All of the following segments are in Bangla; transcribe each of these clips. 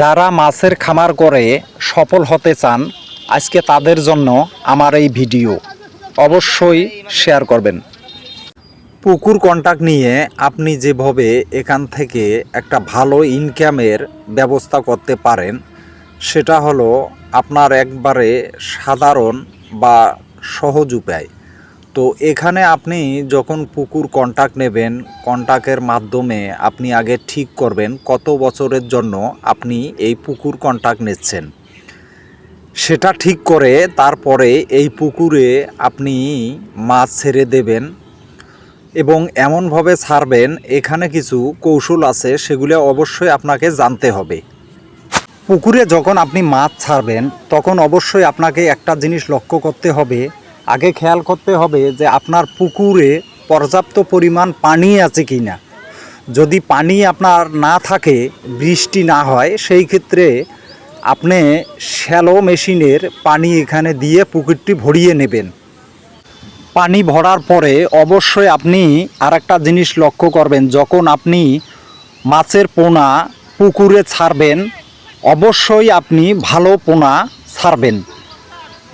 যারা মাছের খামার করে সফল হতে চান, আজকে তাদের জন্য আমার এই ভিডিও। অবশ্যই শেয়ার করবেন। পুকুর কন্টাক্ট নিয়ে আপনি যেভাবে এখান থেকে একটা ভালো ইনকামের ব্যবস্থা করতে পারেন, সেটা হলো আপনার একবারে সাধারণ বা সহজ উপায়। তো এখানে আপনি যখন পুকুর কন্টাক্ট নেবেন কন্টাক্টের মাধ্যমে আপনি আগে ঠিক করবেন কত বছরের জন্য আপনি এই পুকুর কন্টাক্ট নিচ্ছেন। সেটা ঠিক করে তারপরে এই পুকুরে আপনি মাছ ছেড়ে দেবেন এবং এমনভাবে ছাড়বেন, এখানে কিছু কৌশল আছে, সেগুলো অবশ্যই আপনাকে জানতে হবে। পুকুরে যখন আপনি মাছ ছাড়বেন, তখন অবশ্যই আপনাকে একটা জিনিস লক্ষ্য করতে হবে আগে খেয়াল করতে হবে যে আপনার পুকুরে পর্যাপ্ত পরিমাণ পানি আছে কি না। যদি পানি আপনার না থাকে, বৃষ্টি না হয়, সেই ক্ষেত্রে আপনি শ্যালো মেশিনের পানি এখানে দিয়ে পুকুরটি ভরিয়ে নেবেন। পানি ভরার পরে অবশ্যই আপনি আর একটা জিনিস লক্ষ্য করবেন, যখন আপনি মাছের পোনা পুকুরে ছাড়বেন, অবশ্যই আপনি ভালো পোনা ছাড়বেন।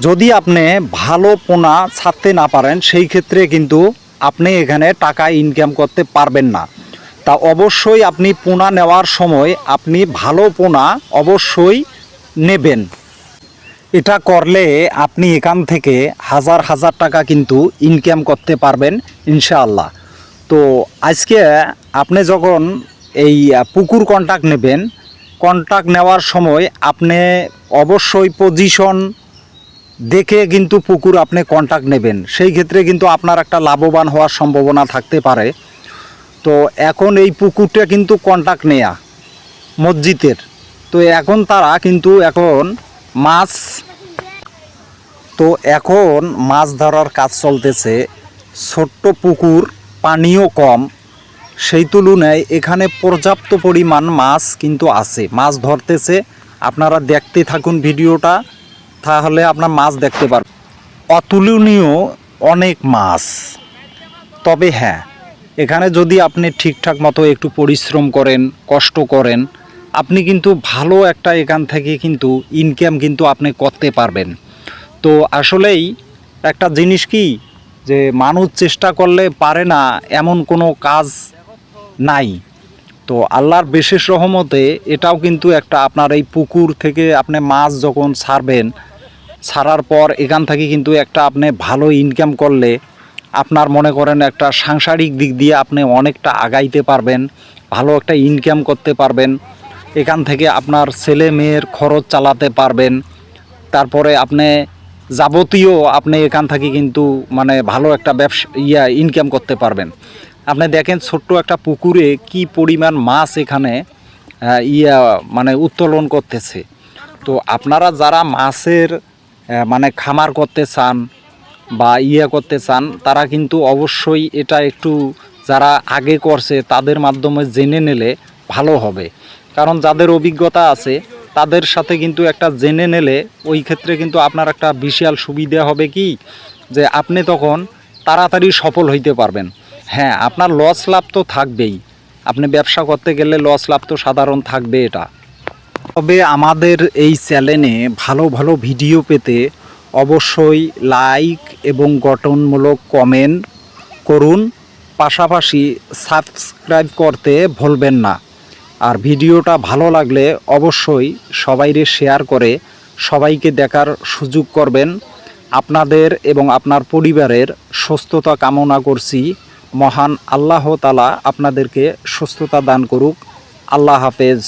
যদি আপনি ভালো পোনা ছাড়তে না পারেন, সেই ক্ষেত্রে কিন্তু আপনি এখানে টাকা ইনকাম করতে পারবেন না। তা অবশ্যই আপনি পোনা নেওয়ার সময় আপনি ভালো পোনা অবশ্যই নেবেন। এটা করলে আপনি এখান থেকে হাজার হাজার টাকা কিন্তু ইনকাম করতে পারবেন, ইনশাআল্লাহ। তো আজকে আপনি যখন এই পুকুর কন্ট্যাক্ট নেবেন কন্ট্যাক্ট নেওয়ার সময় আপনি অবশ্যই পজিশন দেখে কিন্তু পুকুর আপনি কন্ট্যাক্ট নেবেন। সেই ক্ষেত্রে কিন্তু আপনার একটা লাভবান হওয়ার সম্ভাবনা থাকতে পারে। তো এখন এই পুকুরটা কিন্তু কন্ট্যাক্ট নেয়া, মসজিদের। তো এখন তারা কিন্তু এখন মাছ, তো এখন মাছ ধরার কাজ চলতেছে। ছোট্ট পুকুর, পানিও কম। সেই তুলনায় এখানে পর্যাপ্ত পরিমাণ মাছ কিন্তু আছে। মাছ ধরতেছে। আপনারা দেখতে থাকুন ভিডিওটা। তাহলে আপনার মাছ দেখতে পারবেন অতুলনীয় অনেক মাছ। তবে হ্যাঁ এখানে যদি আপনি ঠিকঠাক মতো একটু পরিশ্রম করেন, কষ্ট করেন, আপনি কিন্তু ভালো একটা এখান থেকে কিন্তু ইনকাম কিন্তু আপনি করতে পারবেন। তো আসলেই একটা জিনিস কি, যে মানুষ চেষ্টা করলে পারে না এমন কোনো কাজ নাই। তো আল্লাহর বিশেষ রহমতে এটাও কিন্তু একটা আপনার এই পুকুর থেকে আপনি মাছ যখন ছাড়বেন ছাড়ার পর এখান থেকে কিন্তু একটা আপনি ভালো ইনকাম করলে আপনার মনে করেন একটা সাংসারিক দিক দিয়ে আপনি অনেকটা আগাইতে পারবেন, ভালো একটা ইনকাম করতে পারবেন। এখান থেকে আপনার ছেলে মেয়ের খরচ চালাতে পারবেন। তারপরে আপনি যাবতীয় আপনি এখান থেকে কিন্তু মানে ভালো একটা ব্যবসা, ইয়া ইনকাম করতে পারবেন। আপনি দেখেন ছোট্ট একটা পুকুরে কি পরিমাণ মাছ এখানে ইয়া মানে উত্তোলন করতেছে। তো আপনারা যারা মাছের মানে খামার করতে চান বা ইয়ে করতে চান, তারা কিন্তু অবশ্যই এটা একটু যারা আগে করছে তাদের মাধ্যমে জেনে নিলে ভালো হবে। কারণ যাদের অভিজ্ঞতা আছে, তাদের সাথে কিন্তু একটা জেনে নিলে ওই ক্ষেত্রে কিন্তু আপনার একটা বিশাল সুবিধা হবে কি? যে আপনি তখন তাড়াতাড়ি সফল হইতে পারবেন। হ্যাঁ আপনার লস লাভ তো থাকবেই। আপনি ব্যবসা করতে গেলে লস লাভ তো সাধারণ থাকবে এটা। তবে আমাদের এই চ্যানেলে ভালো ভালো ভিডিও পেতে অবশ্যই লাইক এবং গঠনমূলক কমেন্ট করুন। পাশাপাশি সাবস্ক্রাইব করতে ভুলবেন না। আর ভিডিওটা ভালো লাগলে অবশ্যই সবাইরে শেয়ার করে সবাইকে দেখার সুযোগ করবেন। আপনাদের এবং আপনার পরিবারের সুস্থতা কামনা করছি। মহান আল্লাহ তালা আপনাদেরকে সুস্থতা দান করুক। আল্লাহ হাফেজ।